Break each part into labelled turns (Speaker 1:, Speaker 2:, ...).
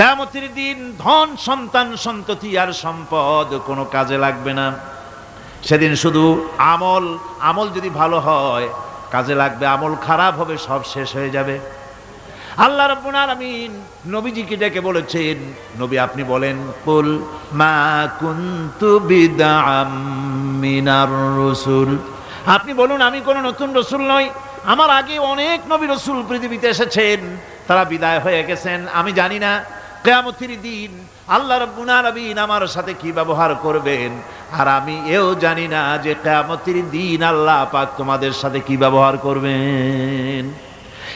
Speaker 1: কামতির দিন ধন, সন্তান, সন্ততি আর সম্পদ কোনো কাজে লাগবে না। সেদিন শুধু আমল আমল যদি ভালো হয়, কাজে লাগবে, আমল খারাপ হবে, সব শেষ হয়ে যাবে। আল্লাহ রব্বুল আলামিন নবীজিকে ডেকে বলেছেন, নবী আপনি বলেন, কুল মা কুনতু বিদাম মিনার রাসূল। আপনি বলুন, আমি কোনো নতুন রসুল নই। আমার আগে অনেক নবী রসুল পৃথিবীতে এসেছেন, তারা বিদায় হয়ে গেছেন। আমি জানি না কেয়ামতির দিন আল্লাহ রাব্বুল আমার সাথে কি ব্যবহার করবেন, আর আমি এও জানি না যে কেয়ামতির দিন আল্লাহ পাক তোমাদের সাথে কি ব্যবহার করবেন।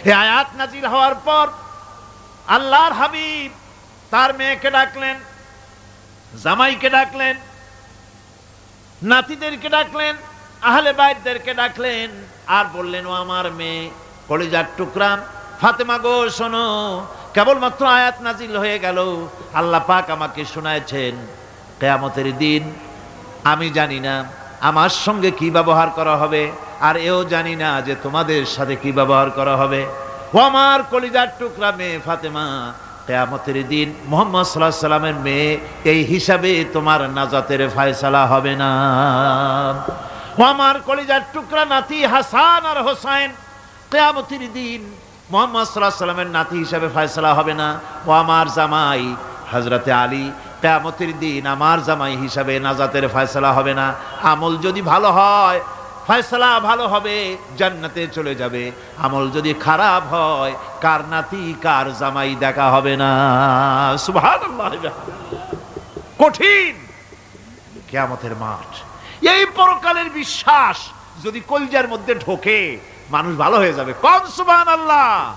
Speaker 1: এই আয়াত নাজিল হওয়ার পর আল্লাহর হাবিব তার মেয়েকে ডাকলেন, জামাইকে ডাকলেন, নাতিদেরকে ডাকলেন আহলে বাইতদেরকে ডাকলেন, আর বললেন, ও আমার মেয়ে, কলিজার টুকরা। ফাতেমা গো, শোনো, কেবলমাত্র আয়াত নাজিল হয়ে গেল। আল্লাহ পাক আমাকে শোনায়ছেন কেয়ামতের দিন। আমি জানি না আমার সঙ্গে কি ব্যবহার করা হবে, আর এও জানি না যে তোমাদের সাথে কি ব্যবহার করা হবে। ও আমার কলিজার টুকরা মেয়ে ফাতেমা, কেয়ামতের দিন মোহাম্মদ সাল্লাহ সাল্লামের মেয়ে, এই হিসাবে তোমার নাজাতের ফায়সালা হবে না। আমার কলিজার টুকরা নাতি হাসান আর হোসাইন, কেয়ামতের দিন মোহাম্মদ সাল্লাহ সাল্লামের নাতি হিসাবে ফয়সলা হবে না। ও আমার জামাই হজরতে আলী, কেয়ামতের দিন আমার জামাই হিসাবে নাজাতের ফয়সলা হবে না। আমল যদি ভালো হয়, ফয়সলা ভালো হবে, জান্নাতে চলে যাবে। আমল যদি খারাপ হয়, কার নাতি, কার জামাই দেখা হবে না। কঠিন কেয়ামতের মাঠ। এই পরকালের বিশ্বাস যদি কলজার মধ্যে ঢোকে, মানুষ ভালো হয়ে যাবে। কম সুবহান আল্লাহ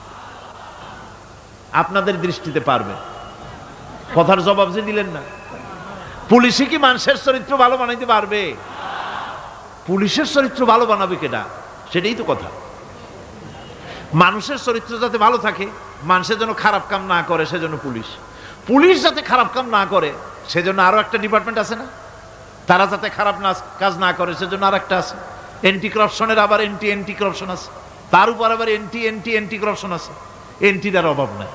Speaker 1: আপনাদের দৃষ্টিতে পারবে। কথার জবাব যে দিলেন না। পুলিশে কি মানুষের চরিত্র ভালো বানাইতে পারবে? পুলিশের চরিত্র ভালো বানাবে কেটা সেটাই তো কথা। মানুষের চরিত্র যাতে ভালো থাকে, মানুষের জন্য খারাপ কাম না করে, সেজন্য পুলিশ। পুলিশ যাতে খারাপ কাম না করে, সেজন্য আরও একটা ডিপার্টমেন্ট আছে না? তারা যাতে খারাপ না কাজ না করে, সেজন্য আর একটা আছে। এন্টি করাপশনের আবার এন্টি এন্টি করাপশন আছে। তার উপর আবার এন্টি এন্টি এন্টি করাপশন আছে এন্টিটার অভাব নাই।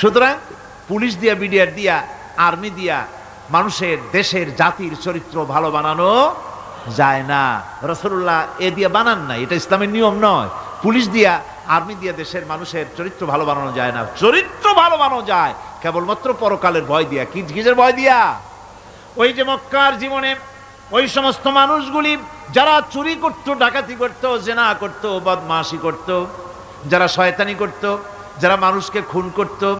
Speaker 1: সুতরাং পুলিশ দিয়া, বিডিআর দিয়া, আর্মি দিয়া, মানুষের, দেশের, জাতির চরিত্র ভালো বানানো যায় না। রসুল্লাহ এ দিয়ে বানান না এটা ইসলামের নিয়ম নয়। পুলিশ দিয়া, আর্মি দিয়া, দেশের মানুষের চরিত্র ভালো বানানো যায় না। চরিত্র ভালো বানানো যায়। কেবলমাত্র পরকালের ভয় দিয়া। কি কিসের ভয় দিয়া? ওই যে মক্কার জীবনে ওই সমস্ত মানুষগুলি যারা চুরি করত, ডাকাতি করত, জেনা করত, বদমাশি করত, যারা শয়তানি করত, যারা মানুষকে খুন করত